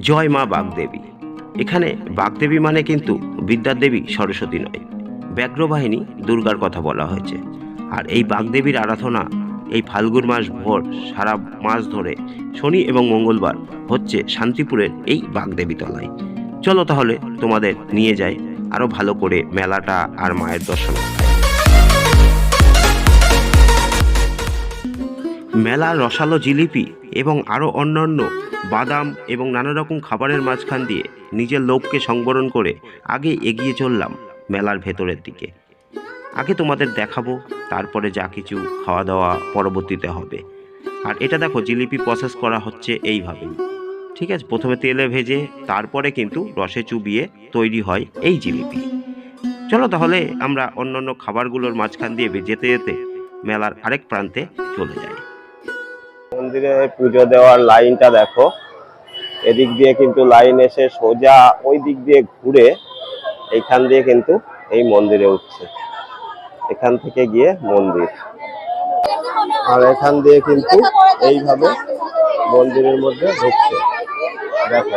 জয় মা বাগদেবী। এখানে বাগদেবী মানে কিন্তু বিদ্যার দেবী সরস্বতী নয়। ব্যাঘ্রবাহিনী দুর্গার কথা বলা হয়েছে। আর এই বাগদেবীর আরাধনা এই ফাল্গুন মাস ভোর সারা মাস ধরে শনি এবং মঙ্গলবার হচ্ছে শান্তিপুরের এই বাগদেবী তলায়। চলো তাহলে তোমাদের নিয়ে যাই আরও ভালো করে মেলাটা আর মায়ের দর্শন। মেলার রসালো জিলিপি এবং আরও অন্যান্য বাদাম এবং নানা রকম খাবারের মাঝখান দিয়ে নিজের লোভকে সংবরণ করে আগে এগিয়ে চললাম মেলার ভেতরের দিকে। আগে তোমাদের দেখাবো, তারপরে যা কিছু খাওয়া দাওয়া পরবর্তীতে হবে। আর এটা দেখো, জিলিপি প্রসেস করা হচ্ছে এইভাবেই। ঠিক আছে, প্রথমে তেলে ভেজে, তারপরে কিন্তু রসে চুবিয়ে তৈরি হয় এই জিলিপি। চলো তাহলে আমরা অন্যান্য খাবারগুলোর মাঝখান দিয়ে যেতে যেতে মেলার আরেক প্রান্তে চলে যাই। মন্দিরে পুজো দেওয়ার লাইনটা দেখো। এদিক দিয়ে কিন্তু লাইন এসে সোজা ওই দিক দিয়ে ঘুরে এইখান দিয়ে কিন্তু এই মন্দিরে উঠছে। এখান থেকে গিয়ে মন্দির। আর এখান দিয়ে কিন্তু এইভাবে মন্দিরের মধ্যে ঢুকছে। দেখো।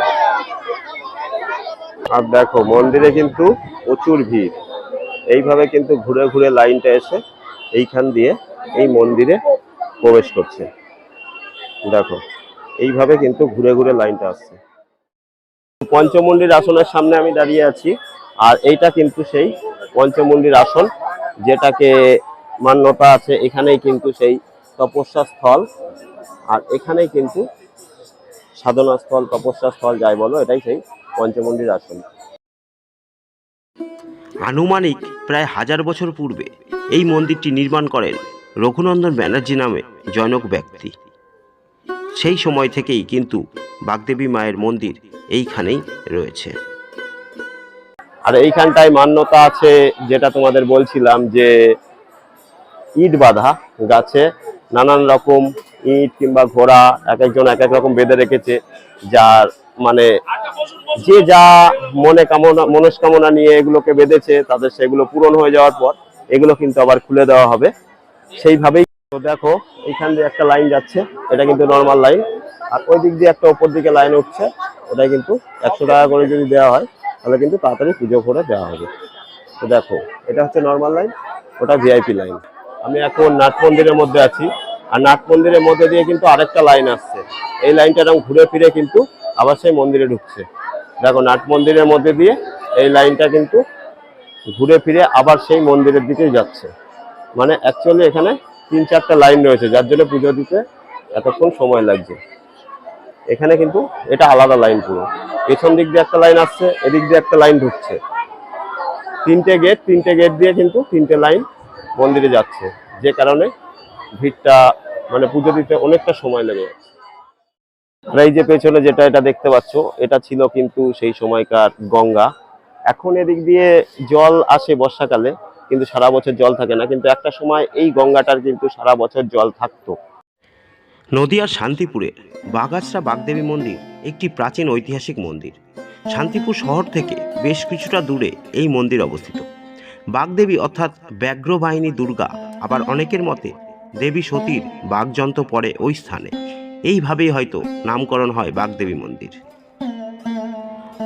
আর দেখো, মন্দিরে কিন্তু প্রচুর ভিড়। এইভাবে কিন্তু ঘুরে ঘুরে লাইনটা এসে এইখান দিয়ে এই মন্দিরে প্রবেশ করছে। দেখো, এইভাবে কিন্তু ঘুরে ঘুরে লাইনটা আসছে। পঞ্চমন্ডির আসনের সামনে আমি দাঁড়িয়ে আছি, আর এইটা কিন্তু সেই পঞ্চমন্ডির আসন, যেটাকে মান্যতা আছে, এখানেই কিন্তু সেই তপস্যা স্থল আর এখানেই কিন্তু সাধনা স্থল তপস্যা স্থল যাই বলো, এটাই সেই পঞ্চমন্ডির আসন। আনুমানিক প্রায় হাজার বছর পূর্বে এই মন্দিরটি নির্মাণ করেন রঘুনন্দন ব্যানার্জি নামে জনক ব্যক্তি। সেই সময় থেকেই কিন্তু বাগদেবী মায়ের মন্দির এইখানেই রয়েছে। আর এইখানটায় মান্যতা আছে যেটা তোমাদের বলছিলাম যে ইট বাঁধা গাছে নানান রকম ইট কিংবা ঘোড়া এক একজন এক এক রকম বেঁধে রেখেছে, যার মানে যে যা মনে কামনা, মনস্কামনা নিয়ে এগুলোকে বেঁধেছে, তাদের সেগুলো পূরণ হয়ে যাওয়ার পর এগুলো কিন্তু আবার খুলে দেওয়া হবে। সেইভাবেই তো দেখো এইখান দিয়ে একটা লাইন যাচ্ছে, এটা কিন্তু নর্মাল লাইন আর ওই দিক দিয়ে একটা ওপর দিকে লাইন উঠছে, ওটাই কিন্তু একশো টাকা করে যদি দেওয়া হয়, তাহলে কিন্তু তাড়াতাড়ি পুজো করে দেওয়া হবে। তো দেখো, এটা হচ্ছে নর্মাল লাইন ওটা ভিআইপি লাইন আমি এখন নাট মন্দিরের মধ্যে আছি, আর নাট মন্দিরের মধ্যে দিয়ে কিন্তু আরেকটা লাইন আসছে। এই লাইনটা এরকম ঘুরে ফিরে কিন্তু আবার সেই মন্দিরে ঢুকছে। দেখো, নাট মন্দিরের মধ্যে দিয়ে এই লাইনটা কিন্তু ঘুরে ফিরে আবার সেই মন্দিরের দিকেই যাচ্ছে। মানে অ্যাকচুয়ালি এখানে তিন চারটা লাইন রয়েছে, যার জন্য পুজো দিতে এতক্ষণ সময় লাগছে। এখানে কিন্তু এটা আলাদা লাইন পুরো। পেছন দিক দিয়ে একটা লাইন আসছে, এদিক দিয়ে একটা লাইন ঢুকছে। তিনটে গেট তিনটে গেট দিয়ে কিন্তু তিনটে লাইন মন্দিরে যাচ্ছে। যে কারণে ভিড়টা মানে পুজো দিতে অনেকটা সময় লেগে যাচ্ছে। এই যে পেছনে যেটা এটা দেখতে পাচ্ছ, এটা ছিল কিন্তু সেই সময়কার গঙ্গা। এখন এদিক দিয়ে জল আসে বর্ষাকালে কিন্তু সারা বছর জল থাকে না। কিন্তু একটা সময় এই গঙ্গাটার কিন্তু সারা বছর জল থাকতো। নদিয়ার শান্তিপুরে বাগাছড়া বাগদেবী মন্দির একটি প্রাচীন ঐতিহাসিক মন্দির। শান্তিপুর শহর থেকে বেশ কিছুটা দূরে এই মন্দির অবস্থিত। বাগদেবী অর্থাৎ ব্যাঘ্রবাহিনী দুর্গা আবার অনেকের মতে দেবী সতীর বাগযন্ত্র পড়ে ওই স্থানে। এইভাবেই হয়তো নামকরণ হয় বাগদেবী মন্দির।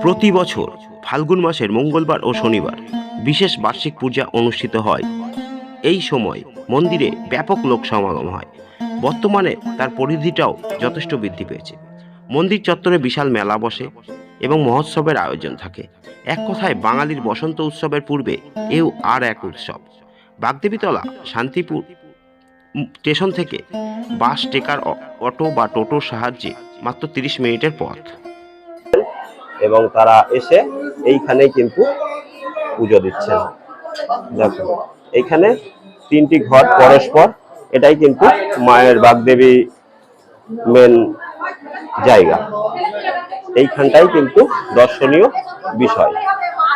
প্রতি বছর ফাল্গুন মাসের মঙ্গলবার ও শনিবার। বিশেষ বার্ষিক পূজা অনুষ্ঠিত হয়। এই সময় মন্দিরে ব্যাপক লোক সমাগম হয়। বর্তমানে তার পরিধিটাও যথেষ্ট বৃদ্ধি পেয়েছে। মন্দির চত্বরে বিশাল মেলা বসে এবং মহোৎসবের আয়োজন থাকে। এক কথায় বাঙালির বসন্ত উৎসবের পূর্বে এও আর এক উৎসব। বাগদেবীতলা, শান্তিপুর স্টেশন থেকে বাস, টেকার অটো বা টোটোর সাহায্যে মাত্র তিরিশ মিনিটের পথ। এবং তারা এসে এইখানেই কিন্তু পুজো দিচ্ছেন। দেখো এইখানে তিনটি ঘর পরস্পর, এটাই কিন্তু মায়ের বাগদেবী মেন জায়গা। এইখানটাই কিন্তু দর্শনীয় বিষয়।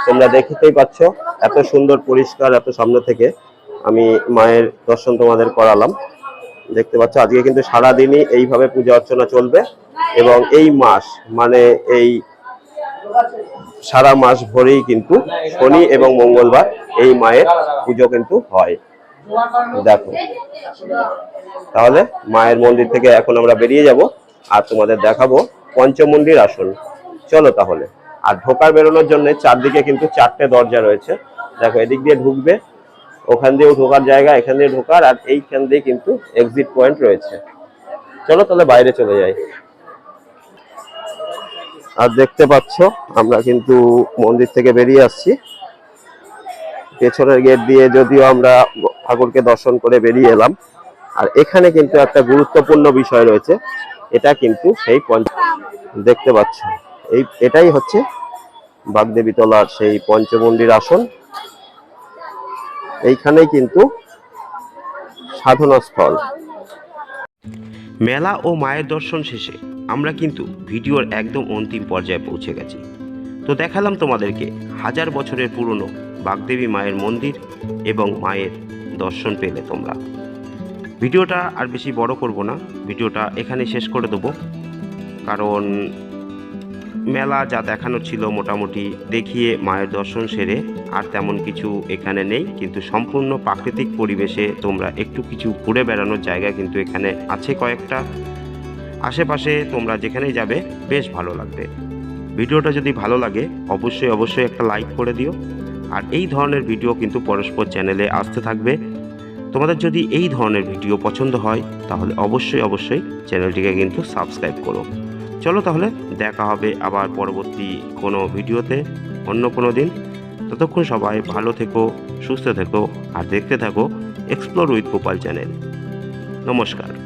তোমরা দেখতেই পাচ্ছ, এত সুন্দর পরিষ্কার, এত সামনে থেকে আমি মায়ের দর্শন তোমাদের করালাম। দেখতে পাচ্ছ, আজকে কিন্তু সারাদিনই এইভাবে পূজা অর্চনা চলবে এবং এই মাস মানে এই সারা মাস ভরেই কিন্তু শনি এবং মঙ্গলবার এই মায়ের পুজো কিন্তু হয়। দেখো। তাহলে মায়ের মন্দির থেকে এখন আমরা বেরিয়ে যাব আর তোমাদের দেখাবো পঞ্চমন্দির আসন চলো তাহলে। আর ঢোকার বেরোনোর জন্য চারদিকে কিন্তু চারটে দরজা রয়েছে। দেখো, এদিক দিয়ে ঢুকবে, ওখান দিয়েও ঢোকার জায়গা, এখান দিয়ে ঢোকার, আর এইখান দিয়ে কিন্তু এক্সিট পয়েন্ট রয়েছে। চলো তাহলে বাইরে চলে যাই। আর দেখতে পাচ্ছ, আমরা কিন্তু মন্দির থেকে বেরিয়ে আসছি। পেছনের গেট দিয়ে যদিও আমরা ঠাকুরকে দর্শন করে বেরিয়ে এলাম। আর এখানে কিন্তু একটা গুরুত্বপূর্ণ বিষয় রয়েছে, এটা কিন্তু সেই পঞ্চ দেখতে পাচ্ছ। এই, এটাই হচ্ছে বাগদেবীতলার সেই পঞ্চমন্দির আসন। এইখানেই কিন্তু সাধনা স্থল মেলা ও মায়ের দর্শন শেষে আমরা কিন্তু ভিডিওর একদম অন্তিম পর্যায়ে পৌঁছে গেছি। তো দেখালাম তোমাদেরকে হাজার বছরের পুরনো বাগদেবী মায়ের মন্দির এবং মায়ের দর্শন পেলে তোমরা। ভিডিওটা আর বেশি বড় করব না, ভিডিওটা এখানে শেষ করে দেবো। কারণ মেলা যা দেখানো ছিল মোটামুটি দেখিয়ে মায়ের দর্শন সেরে আর তেমন কিছু এখানে নেই, কিন্তু সম্পূর্ণ প্রাকৃতিক পরিবেশে তোমরা একটু কিছু ঘুরে বেড়ানোর জায়গা কিন্তু এখানে আছে কয়েকটা। আশেপাশে তোমরা যেখানেই যাবে, বেশ ভালো লাগবে। ভিডিওটা যদি ভালো লাগে, অবশ্যই অবশ্যই একটা লাইক করে দিও। আর এই ধরনের ভিডিও কিন্তু পরস্পর চ্যানেলে আসতে থাকবে। তোমাদের যদি এই ধরনের ভিডিও পছন্দ হয়, তাহলে অবশ্যই অবশ্যই চ্যানেলটিকে কিন্তু সাবস্ক্রাইব করো। চলো তাহলে দেখা হবে আবার পরবর্তী কোনো ভিডিওতে, অন্য কোনো দিন। ততক্ষণ সবাই ভালো থেকো, সুস্থ থেকো, আর দেখতে থাকো এক্সপ্লোর উইথ গোপাল চ্যানেল নমস্কার।